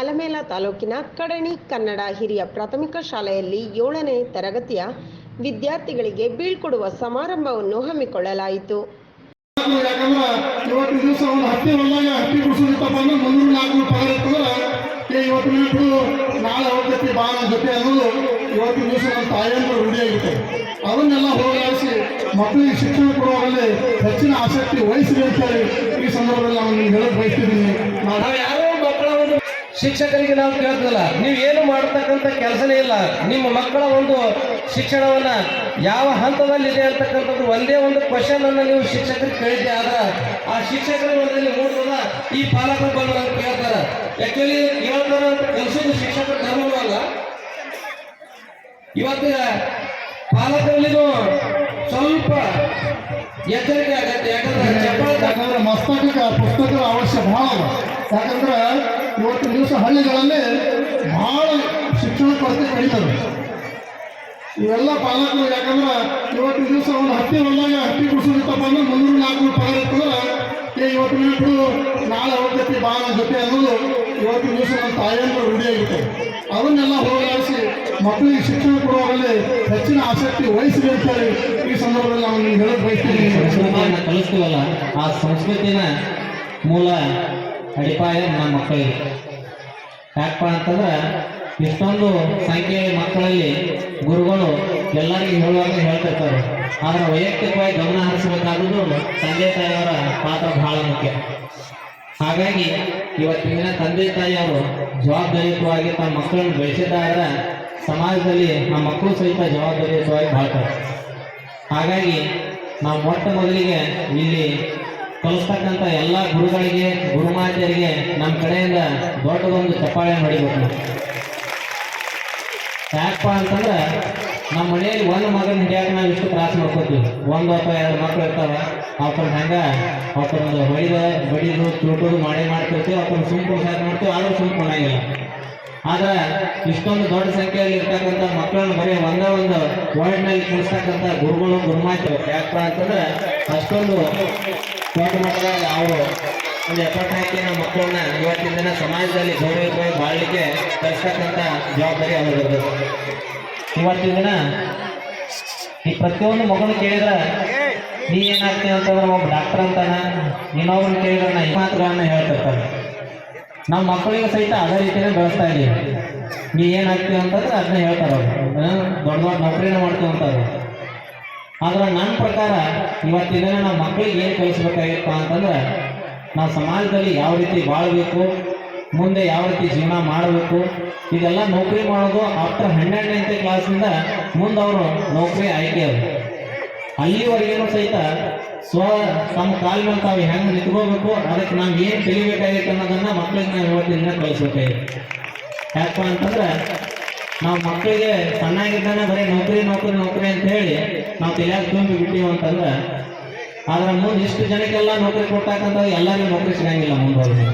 ಅಲಮೇಲ ತಾಲೂಕಿನ ಕಡಣಿ ಕನ್ನಡ ಹಿರಿಯ ಪ್ರಾಥಮಿಕ ಶಾಲೆಯಲ್ಲಿ ಏಳನೇ ತರಗತಿಯ ವಿದ್ಯಾರ್ಥಿಗಳಿಗೆ ಬೀಳ್ಕೊಡುವ ಸಮಾರಂಭವನ್ನು ಹಮ್ಮಿಕೊಳ್ಳಲಾಯಿತು. ಅವನ್ನೆಲ್ಲ ಹೋಗಲಾಡಿಸಿ ಮಕ್ಕಳಿಗೆ ಶಿಕ್ಷಣ ಕೊಡುವಾಗಲೇ ಹೆಚ್ಚಿನ ಆಸಕ್ತಿ ಅಂತೇಳಿ ಈ ಸಂದರ್ಭದಲ್ಲಿ ನಾನು ನಿಮ್ಗೆ ಹೇಳಕ್ ಬಯಸ್ತಿದ್ದೀನಿ. ಶಿಕ್ಷಕರಿಗೆ ನಾವು ಕೇಳ್ತದಲ್ಲ, ನೀವು ಏನು ಮಾಡತಕ್ಕಂಥ ಕೆಲಸನೇ ಇಲ್ಲ. ನಿಮ್ಮ ಮಕ್ಕಳ ಒಂದು ಶಿಕ್ಷಣವನ್ನು ಯಾವ ಹಂತದಲ್ಲಿದೆ ಅಂತಕ್ಕಂಥದ್ದು ಒಂದೇ ಒಂದು ಕ್ವಶನ್ ಅನ್ನ ನೀವು ಶಿಕ್ಷಕರಿಗೆ ಕೇಳಿದ್ದೆ. ಆದ್ರೆ ಆ ಶಿಕ್ಷಕರ ಒಂದಲ್ಲಿ ಮೂಡ್ತದ ಈ ಪಾಲಕರು ಬಂದು ಕೇಳ್ತಾರೆ. ಆಕ್ಚುಲಿ ಹೇಳ್ತಾರ ಅಂತ ಕಲಿಸೋದು ಶಿಕ್ಷಕರ ಧರ್ಮವೂ ಅಲ್ಲ. ಇವತ್ತು ಪಾಲಕರಲ್ಲಿನೂ ಸ್ವಲ್ಪ ಎಚ್ಚರಿಕೆ ಆಗತ್ತೆ. ಯಾಕಂದ್ರೆ ಮಸ್ತಕಕ್ಕೆ ಪುಸ್ತಕದ ಅವಶ್ಯ ಅದ. ಯಾಕಂದ್ರೆ ಇವತ್ತಿನ ದಿವಸ ಹಳ್ಳಿಗಳಲ್ಲಿ ಬಹಳ ಶಿಕ್ಷಣ ಕೊರತೆ ಕಡಿತಾರೆ ಇವೆಲ್ಲ ಪಾಲಕರು ಯಾಕಂದ್ರೆ ಇವತ್ತು ದಿವಸ ಒಂದು ಹತ್ತಿ ಹೊಲದಾಗ ಹತ್ತಿ ಬಿಡಿಸೋದಿತ್ತಪ್ಪ ಅಂದ್ರೆ ಮುನ್ನೂರು ನಾಲ್ಕು ಪಗಾರ ಇರ್ತಂದ್ರೆ ಏ ಇವತ್ತು ಬಿಡು ನಾಳೆ ಹೋಗ್ತೈತಿ ಬಾ ನನ್ನ ಜೊತೆ ಅನ್ನೋದು ಇವತ್ತು ದಿವಸ ನಮ್ಮ ತಾಯಿಯಂದ್ರ ರೂಢಿಯಾಗಿರ್ತದೆ ಅದನ್ನೆಲ್ಲ ಹೋಗಲಾಡಿಸಿ ಮಕ್ಕಳಿಗೆ ಶಿಕ್ಷಣ ಕೊಡುವಾಗಲೇ ಹೆಚ್ಚಿನ ಆಸಕ್ತಿ ವಹಿಸಲಿ ಈ ಸಂದರ್ಭದಲ್ಲಿ ನಾನು ನಿಮ್ಗೆ ಹೇಳಕ್ ಸಂಸ್ಕೃತಿಯನ್ನು ಕಲಿಸ್ತೀವಲ್ಲ ಆ ಸಂಸ್ಕೃತಿನ ಮೂಲ ಅಡಿಪಾಯ ನಮ್ಮ ಮಕ್ಕಳಿಗೆ ಯಾಕಪ್ಪ ಅಂತಂದ್ರೆ, ಇಷ್ಟೊಂದು ಸಂಖ್ಯೆಯ ಮಕ್ಕಳಲ್ಲಿ ಗುರುಗಳು ಎಲ್ಲರಿಗೂ ಹೇಳುವಾಗ ಹೇಳ್ತಿರ್ತಾರೆ. ಆದರೆ ವೈಯಕ್ತಿಕವಾಗಿ ಗಮನ ಹರಿಸಬೇಕಾದದ್ದು ತಂದೆ ತಾಯಿಯವರ ಪಾತ್ರ ಬಹಳ ಮುಖ್ಯ. ಹಾಗಾಗಿ ಇವತ್ತಿನ ತಂದೆ ತಾಯಿಯವರು ಜವಾಬ್ದಾರಿಯುತವಾಗಿ ತಮ್ಮ ಮಕ್ಕಳನ್ನು ಬೆಳೆಸಿದ್ದಾದ್ರೆ ಸಮಾಜದಲ್ಲಿ ಆ ಮಕ್ಕಳು ಸಹಿತ ಜವಾಬ್ದಾರಿಯುತವಾಗಿ ಬಾಳ್ತಾರೆ. ಹಾಗಾಗಿ ನಾವು ಮೊಟ್ಟ ಮೊದಲಿಗೆ ಇಲ್ಲಿ ಕಲಿಸ್ತಕ್ಕಂಥ ಎಲ್ಲ ಗುರುಗಳಿಗೆ ಗುರುಮಾತೆಯರಿಗೆ ನಮ್ಮ ಕಡೆಯಿಂದ ದೊಡ್ಡದೊಂದು ಚಪ್ಪಾಳೆ ಹೊಡಿಬೇಕು. ಯಾಕಪ್ಪ ಅಂತಂದ್ರೆ ನಮ್ಮ ಮನೆಯಲ್ಲಿ ಒಂದು ಮಗನ ಹಿಡಿಯಾಕ ನಾವು ಇಷ್ಟು ತ್ರಾಸ ಮಾಡ್ಕೋತೀವಿ. ಒಂದು ಅಥವಾ ಎರಡು ಮಕ್ಳು ಇರ್ತಾವೆ ಅವ್ಕೊಂಡು ಹಂಗೆ ಅವ್ಕೊಂದು ಹೊಡಿದ ಬಡಿದು ತುಟೋದು ಮಾಡೇ ಮಾಡ್ತಿರ್ತೀವಿ ಅವ್ಕೊಂಡು ಸುಂಕು ಸಾಕು ಮಾಡ್ತೀವಿ, ಆದರೂ ಸುಮ್ಕೊಂಡಾಗಿಲ್ಲ ಆದ್ರೆ ಇಷ್ಟೊಂದು ದೊಡ್ಡ ಸಂಖ್ಯೆಯಲ್ಲಿ ಇರ್ತಕ್ಕಂಥ ಮಕ್ಕಳನ್ನು ಬರೀ ಒಂದೇ ಒಂದು ವರ್ಡ್ನಲ್ಲಿ ಕೂಡಿಸ್ತಕ್ಕಂಥ ಗುರುಗಳು ಗುರುಮಾಯ್ತು ಯಾಕಪ್ಪ ಅಂತಂದ್ರೆ ಅಷ್ಟೊಂದು ದೊಡ್ಡ ಮಟ್ಟದಾಗ ಅವರು ಒಂದು ಎಫರ್ಟ್ ಹಾಕಿ ನಮ್ಮ ಮಕ್ಕಳನ್ನ ಇವತ್ತಿನ ದಿನ ಸಮಾಜದಲ್ಲಿ ಗೌರವವಾಗಿ ಬಾಳಲಿಕ್ಕೆ ಕಲಿಸ್ತಕ್ಕಂಥ ಜವಾಬ್ದಾರಿ ಅವ್ರದ್ದು ಇವತ್ತಿನ ದಿನ ಈ ಪ್ರತಿಯೊಂದು ಮಗನ ಕೇಳಿದ್ರೆ ನೀ ಏನಾಗ್ತೀನಿ ಅಂತಂದ್ರೆ ಒಬ್ಬ ಡಾಕ್ಟರ್ ಅಂತಾನೆ ಇನ್ನೊಬ್ಬನ ಕೇಳಿದ್ರೆ ನಾ ಮಾತುಗಳನ್ನ ಹೇಳ್ತಿರ್ತಾರೆ ನಮ್ಮ ಮಕ್ಕಳಿಗೆ ಸಹಿತ ಅದೇ ರೀತಿಯೇ ಬೆಳೆಸ್ತಾ ಇದೀವಿ ನೀ ಏನಾಗ್ತೀವಿ ಅಂತಂದ್ರೆ ಅದನ್ನ ಹೇಳ್ತಾರೆ ದೊಡ್ಡ ದೊಡ್ಡ ನೌಕರಿನ ಮಾಡ್ತೀವಿ ಅಂತಾರೆ ಆದ್ರೆ ನನ್ನ ಪ್ರಕಾರ ಇವತ್ತಿನ ನಮ್ಮ ಮಕ್ಕಳಿಗೆ ಏನು ಕಲಿಸ್ಬೇಕಾಗಿತ್ತಪ್ಪ ಅಂತಂದ್ರೆ ನಾವು ಸಮಾಜದಲ್ಲಿ ಯಾವ ರೀತಿ ಬಾಳಬೇಕು, ಮುಂದೆ ಯಾವ ರೀತಿ ಜೀವನ ಮಾಡಬೇಕು, ಇದೆಲ್ಲ ನೌಕರಿ ಮಾಡೋದು ಆಫ್ಟರ್ ಹನ್ನೆರಡನೇ ಕ್ಲಾಸಿಂದ ಮುಂದೆ ಅವರು ನೌಕರಿ ಆಯ್ಕೆ ಅದು. ಅಲ್ಲಿವರೆಗೇನು ಸಹಿತ ಸ್ವ ತಮ್ಮ ಕಾಲ್ ಮೇಲೆ ತಾವು ಹೆಂಗೆ ನಿಂತ್ಕೋಬೇಕು, ಅದಕ್ಕೆ ನಾವು ಏನು ತಿಳಿಬೇಕಾಗಿತ್ತು ಅನ್ನೋದನ್ನು ಮಕ್ಕಳಿಗೆ ನಾವು ಇವತ್ತಿನ ಕಲಿಸ್ಬೇಕಾಗಿತ್ತು. ಯಾಕಪ್ಪ ಅಂತಂದ್ರೆ ನಾವು ಮಕ್ಕಳಿಗೆ ಸಣ್ಣಾಗಿದ್ದಾನೆ ಬರೀ ನೌಕರಿ ನೌಕರಿ ನೌಕರಿ ಅಂತ ಹೇಳಿ ನಾವು ತಲೆಯಾಗ ತುಂಬಿ ಬಿಟ್ಟಿವಿ ಅಂತಂದ್ರೆ ಆದ್ರೆ ಮುಂದೆ ಇಷ್ಟು ಜನಕ್ಕೆಲ್ಲ ನೌಕರಿ ಕೊಟ್ಟಾಕಂತ ಎಲ್ಲರಿಗೂ ನೌಕರಿ ಸಿಗಂಗಿಲ್ಲ ಮುಂದೆ